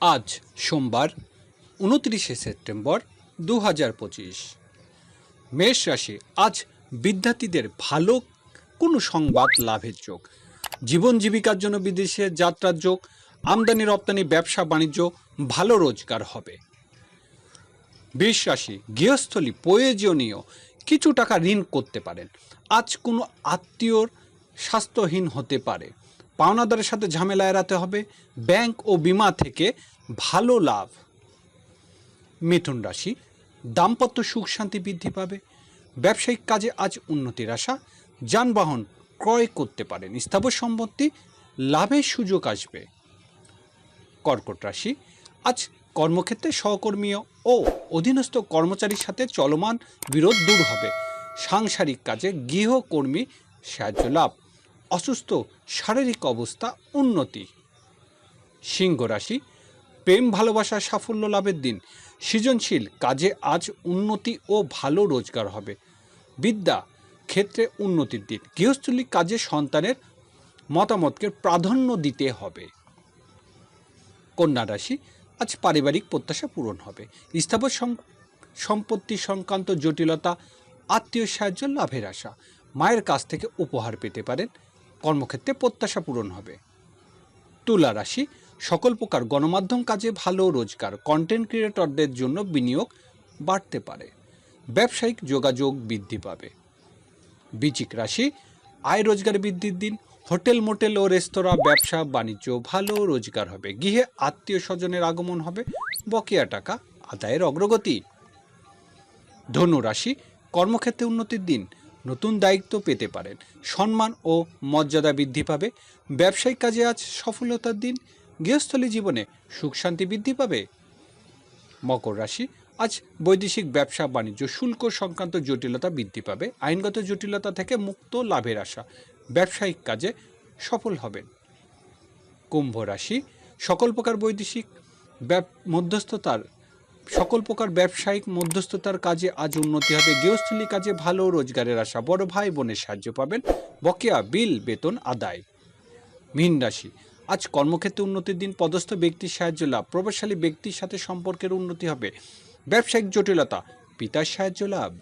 আজ সোমবার, উনত্রিশে সেপ্টেম্বর দু হাজার পঁচিশ। মেষ রাশি, আজ বিদ্যার্থীদের ভালো কোনো সংবাদ লাভের যোগ। জীবন জীবিকার জন্য বিদেশে যাত্রার যোগ, আমদানি রপ্তানি, ব্যবসা বাণিজ্য, ভালো রোজগার হবে। বৃষ রাশি, গৃহস্থলী, প্রয়োজনীয় কিছু টাকা ঋণ করতে পারেন। আজ কোনো আত্মীয়র স্বাস্থ্যহীন হতে পারে। পাওনাদারের সাথে ঝামেলা এড়াতে হবে। ব্যাংক ও বিমা থেকে ভালো লাভ। মিথুন রাশি, দাম্পত্য সুখ শান্তি বৃদ্ধি পাবে। ব্যবসায়িক কাজে আজ উন্নতির আশা। যানবাহন ক্রয় করতে পারেন। স্থাবর সম্পত্তি, লাভের সুযোগ আসবে। কর্কট রাশি, আজ কর্মক্ষেত্রে সহকর্মী ও অধীনস্থ কর্মচারীর সাথে চলমান বিরোধ দূর হবে। সাংসারিক কাজে গৃহকর্মী সাহায্য লাভ। অসুস্থ, শারীরিক অবস্থা উন্নতি। সিংহ রাশি, প্রেম, ভালোবাসা, সাফল্য লাভের দিন। সৃজনশীল কাজে আজ উন্নতি ও ভালো রোজগার হবে। বিদ্যা, ক্ষেত্রে উন্নতির দিন গৃহস্থলী কাজে সন্তানের মতামতকে প্রাধান্য দিতে হবে। কন্যা রাশি, আজ পারিবারিক প্রত্যাশা পূরণ হবে। স্থাবর সম্পত্তি সংক্রান্ত জটিলতা, আত্মীয় সাহায্য লাভের আশা। মায়ের কাছ থেকে উপহার পেতে পারেন। কর্মক্ষেত্রে প্রত্যাশা পূরণ হবে। তুলা রাশি, সকল প্রকার গণমাধ্যম কাজে ভালো রোজগার কন্টেন্ট ক্রিয়েটরদের জন্য বিনিয়োগ বাড়তে পারে। ব্যবসায়িক যোগাযোগ বৃদ্ধি পাবে। বিচিক রাশি, আয় রোজগার বৃদ্ধির দিন, হোটেল, মোটেল ও রেস্তোরাঁ, ব্যবসা, বাণিজ্য ভালো রোজগার হবে। গৃহে আত্মীয় স্বজনের আগমন হবে, বকেয়া টাকা আদায়ের অগ্রগতি। ধনু রাশি, কর্মক্ষেত্রে উন্নতির দিন নতুন দায়িত্ব পেতে পারেন। সম্মান ও মর্যাদা বৃদ্ধি পাবে। ব্যবসায়িক কাজে আজ সফলতার দিন। গৃহস্থলী জীবনে সুখ শান্তি বৃদ্ধি পাবে। মকর রাশি, আজ বৈদেশিক ব্যবসা বাণিজ্য, শুল্ক সংক্রান্ত জটিলতা বৃদ্ধি পাবে। আইনগত জটিলতা থেকে মুক্ত লাভের আশা। ব্যবসায়িক কাজে সফল হবেন। কুম্ভ রাশি, সকল প্রকার বৈদেশিক মধ্যস্থতার সকল প্রকার ব্যবসায়িক মধ্যস্থতার কাজে আজ উন্নতি হবে। গৃহস্থলী কাজে ভালো রোজগারের আশা। বড় ভাই বোনের সাহায্য পাবেন বকেয়া বিল, বেতন আদায়। মীন রাশি। আজ কর্মক্ষেত্রে উন্নতির দিন, পদস্থ ব্যক্তির সাহায্য লাভ। প্রভাবশালী ব্যক্তির সাথে সম্পর্কের উন্নতি হবে। ব্যবসায়িক জটিলতা, পিতার সাহায্য লাভ।